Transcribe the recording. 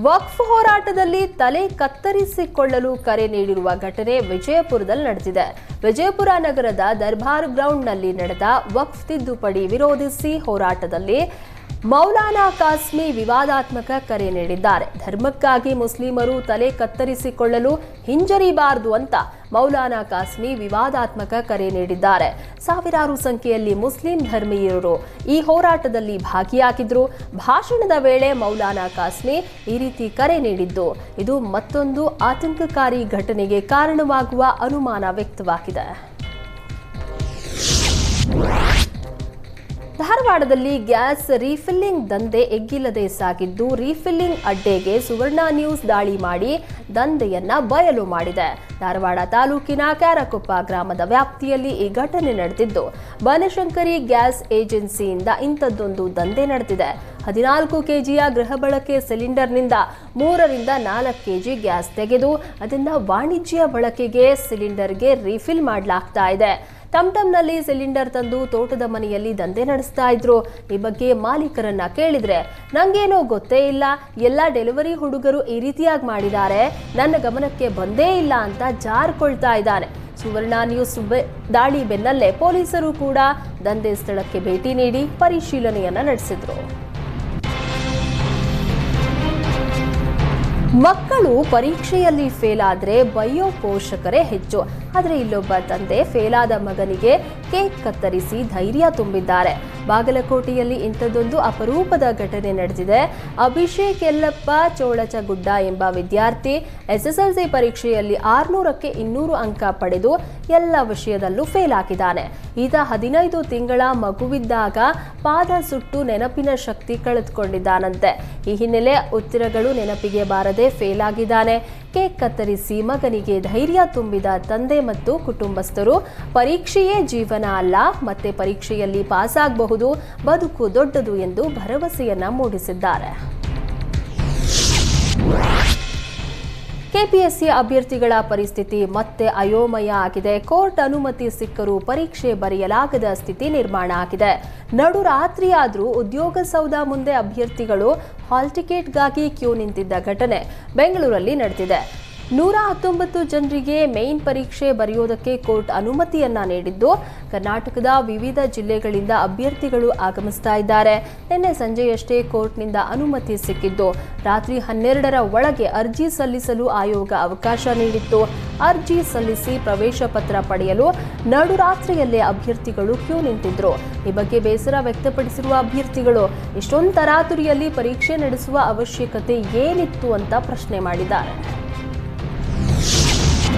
ವಕ್ಫ್ ಹೋರಾಟದಲ್ಲಿ ತಲೆ ಕತ್ತರಿಸಿಕೊಳ್ಳಲು ಕರೆ ನೀಡಿರುವ ಘಟನೆ ವಿಜಯಪುರದಲ್ಲಿ ನಡೆದಿದೆ. ವಿಜಯಪುರ ನಗರದ ದರ್ಬಾರ್ ಗ್ರೌಂಡ್ನಲ್ಲಿ ನಡೆದ ವಕ್ಫ್ ತಿದ್ದುಪಡಿ ವಿರೋಧಿಸಿ ಹೋರಾಟದಲ್ಲಿ ಮೌಲಾನಾ ಕಾಸ್ಮಿ ವಿವಾದಾತ್ಮಕ ಕರೆ ನೀಡಿದ್ದಾರೆ. ಧರ್ಮಕ್ಕಾಗಿ ಮುಸ್ಲಿಮರು ತಲೆ ಕತ್ತರಿಸಿಕೊಳ್ಳಲು ಹಿಂಜರಿಬಾರದು ಅಂತ ಮೌಲಾನಾ ಕಾಸ್ಮಿ ವಿವಾದಾತ್ಮಕ ಕರೆ ನೀಡಿದ್ದಾರೆ. ಸಾವಿರಾರು ಸಂಖ್ಯೆಯಲ್ಲಿ ಮುಸ್ಲಿಂ ಧರ್ಮೀಯರು ಈ ಹೋರಾಟದಲ್ಲಿ ಭಾಗಿಯಾಗಿದ್ರು. ಭಾಷಣದ ವೇಳೆ ಮೌಲಾನಾ ಕಾಸ್ಮಿ ಈ ರೀತಿ ಕರೆ ನೀಡಿದ್ದು, ಇದು ಮತ್ತೊಂದು ಆತಂಕಕಾರಿ ಘಟನೆಗೆ ಕಾರಣವಾಗುವ ಅನುಮಾನ ವ್ಯಕ್ತವಾಗಿದೆ. ಧಾರವಾಡದಲ್ಲಿ ಗ್ಯಾಸ್ ರೀಫಿಲ್ಲಿಂಗ್ ದಂಧೆ ಎಗ್ಗಿಲ್ಲದೆ ಸಾಗಿದ್ದು, ರೀಫಿಲ್ಲಿಂಗ್ ಅಡ್ಡೆಗೆ ಸುವರ್ಣ ನ್ಯೂಸ್ ದಾಳಿ ಮಾಡಿ ದಂಧೆಯನ್ನ ಬಯಲು ಮಾಡಿದೆ. ಧಾರವಾಡ ತಾಲೂಕಿನ ಕ್ಯಾರಕೊಪ್ಪ ಗ್ರಾಮದ ವ್ಯಾಪ್ತಿಯಲ್ಲಿ ಈ ಘಟನೆ ನಡೆದಿದ್ದು, ಬನಶಂಕರಿ ಗ್ಯಾಸ್ ಏಜೆನ್ಸಿಯಿಂದ ಇಂಥದ್ದೊಂದು ದಂಧೆ ನಡೆದಿದೆ. ಹದಿನಾಲ್ಕು ಕೆಜಿಯ ಗೃಹ ಬಳಕೆ ಸಿಲಿಂಡರ್ನಿಂದ ಮೂರರಿಂದ ನಾಲ್ಕು ಕೆಜಿ ಗ್ಯಾಸ್ ತೆಗೆದು ಅದನ್ನ ವಾಣಿಜ್ಯ ಬಳಕೆಗೆ ಸಿಲಿಂಡರ್ಗೆ ರೀಫಿಲ್ ಮಾಡಲಾಗ್ತಾ ಇದೆ. ಟಮ್ಟಮ್ನಲ್ಲಿ ಸಿಲಿಂಡರ್ ತಂದು ತೋಟದ ಮನೆಯಲ್ಲಿ ದಂಧೆ ನಡೆಸ್ತಾ ಇದ್ರು. ಈ ಬಗ್ಗೆ ಮಾಲೀಕರನ್ನ ಕೇಳಿದ್ರೆ, ನಂಗೇನೋ ಗೊತ್ತೇ ಇಲ್ಲ. ಎಲ್ಲ ಡೆಲಿವರಿ ಹುಡುಗರು ಈ ರೀತಿಯಾಗಿ ಮಾಡಿದ್ದಾರೆ. ನನ್ನ ಗಮನಕ್ಕೆ ಬಂದೇ ಇಲ್ಲ ಅಂತ ಜಾರ್ಕೊಳ್ತಾ ಇದ್ದಾನೆ. ಸುವರ್ಣ ನ್ಯೂಸ್ ದಾಳಿ ಬೆನ್ನಲ್ಲೇ ಪೊಲೀಸರು ಕೂಡ ದಂಧೆ ಸ್ಥಳಕ್ಕೆ ಭೇಟಿ ನೀಡಿ ಪರಿಶೀಲನೆಯನ್ನ ನಡೆಸಿದ್ರು. ಮಕ್ಕಳು ಪರೀಕ್ಷೆಯಲ್ಲಿ ಫೇಲ್ ಆದರೆ ಬಯೋ ಪೋಷಕರೇ ಹೆಚ್ಚು. ಆದರೆ ಇಲ್ಲೊಬ್ಬ ತಂದೆ ಫೇಲಾದ ಮಗನಿಗೆ ಕೇಕ್ ಕತ್ತರಿಸಿ ಧೈರ್ಯ ತುಂಬಿದ್ದಾರೆ. ಬಾಗಲಕೋಟೆಯಲ್ಲಿ ಇಂಥದ್ದೊಂದು ಅಪರೂಪದ ಘಟನೆ ನಡೆದಿದೆ. ಅಭಿಷೇಕ್ ಚೋಳಚ ಚೋಳಚಗುಡ್ಡ ಎಂಬ ವಿದ್ಯಾರ್ಥಿ ಎಸ್ಎಸ್ಎಲ್ಸಿ ಪರೀಕ್ಷೆಯಲ್ಲಿ ಆರ್ನೂರಕ್ಕೆ ಇನ್ನೂರು ಅಂಕ ಪಡೆದು ಎಲ್ಲ ವಿಷಯದಲ್ಲೂ ಫೇಲ್ ಆಗಿದ್ದಾನೆ ಈತ ಹದಿನೈದು ತಿಂಗಳ ಮಗುವಿದ್ದಾಗ ಪಾದ ಸುಟ್ಟು ನೆನಪಿನ ಶಕ್ತಿ ಕಳೆದುಕೊಂಡಿದ್ದಾನಂತೆ. ಈ ಹಿನ್ನೆಲೆ ಉತ್ತರಗಳು ನೆನಪಿಗೆ ಬಾರದೆ ಫೇಲ್ ಆಗಿದ್ದಾನೆ. ಕೇಕ್ ಕತ್ತರಿಸಿ ಮಗನಿಗೆ ಧೈರ್ಯ ತುಂಬಿದ ತಂದೆ ಮತ್ತು ಕುಟುಂಬಸ್ಥರು, ಪರೀಕ್ಷೆಯೇ ಜೀವನ ಅಲ್ಲ, ಮತ್ತೆ ಪರೀಕ್ಷೆಯಲ್ಲಿ ಪಾಸ್ ಆಗಬಹುದು ಬದುಕು ದೊಡ್ಡದು ಎಂದು ಭರವಸೆಯನ್ನ ಮೂಡಿಸಿದ್ದಾರೆ. ಕೆಪಿಎಸ್ಸಿ ಅಭ್ಯರ್ಥಿಗಳ ಪರಿಸ್ಥಿತಿ ಮತ್ತೆ ಅಯೋಮಯ ಆಗಿದೆ. ಕೋರ್ಟ್ ಅನುಮತಿ ಸಿಕ್ಕರೂ ಪರೀಕ್ಷೆ ಬರೆಯಲಾಗದ ಸ್ಥಿತಿ ನಿರ್ಮಾಣ ಆಗಿದೆ. ನಡು ರಾತ್ರಿಯಾದರೂ ಉದ್ಯೋಗ ಸೌಧ ಮುಂದೆ ಅಭ್ಯರ್ಥಿಗಳು ಹಾಲ್ ಟಿಕೆಟ್ಗಾಗಿ ಕ್ಯೂ ನಿಂತಿದ್ದ ಘಟನೆ ಬೆಂಗಳೂರಲ್ಲಿ ನಡೆದಿದೆ. ನೂರ ಹತ್ತೊಂಬತ್ತು ಜನರಿಗೆ ಮೇನ್ ಪರೀಕ್ಷೆ ಬರೆಯೋದಕ್ಕೆ ಕೋರ್ಟ್ ಅನುಮತಿಯನ್ನ ನೀಡಿದ್ದು, ಕರ್ನಾಟಕದ ವಿವಿಧ ಜಿಲ್ಲೆಗಳಿಂದ ಅಭ್ಯರ್ಥಿಗಳು ಆಗಮಿಸ್ತಾ ಇದ್ದಾರೆ. ನಿನ್ನೆ ಸಂಜೆಯಷ್ಟೇ ಕೋರ್ಟ್ನಿಂದ ಅನುಮತಿ ಸಿಕ್ಕಿದ್ದು, ರಾತ್ರಿ ಹನ್ನೆರಡರ ಒಳಗೆ ಅರ್ಜಿ ಸಲ್ಲಿಸಲು ಆಯೋಗ ಅವಕಾಶ ನೀಡಿತ್ತು. ಅರ್ಜಿ ಸಲ್ಲಿಸಿ ಪ್ರವೇಶ ಪತ್ರ ಪಡೆಯಲು ನಡುರಾತ್ರಿಯಲ್ಲೇ ಅಭ್ಯರ್ಥಿಗಳು ಕ್ಯೂ ನಿಂತಿದ್ರು. ಈ ಬಗ್ಗೆ ಬೇಸರ ವ್ಯಕ್ತಪಡಿಸಿರುವ ಅಭ್ಯರ್ಥಿಗಳು, ಇಷ್ಟೊಂದು ತರಾತುರಿಯಲ್ಲಿ ಪರೀಕ್ಷೆ ನಡೆಸುವ ಅವಶ್ಯಕತೆ ಏನಿತ್ತು ಅಂತ ಪ್ರಶ್ನೆ ಮಾಡಿದ್ದಾರೆ.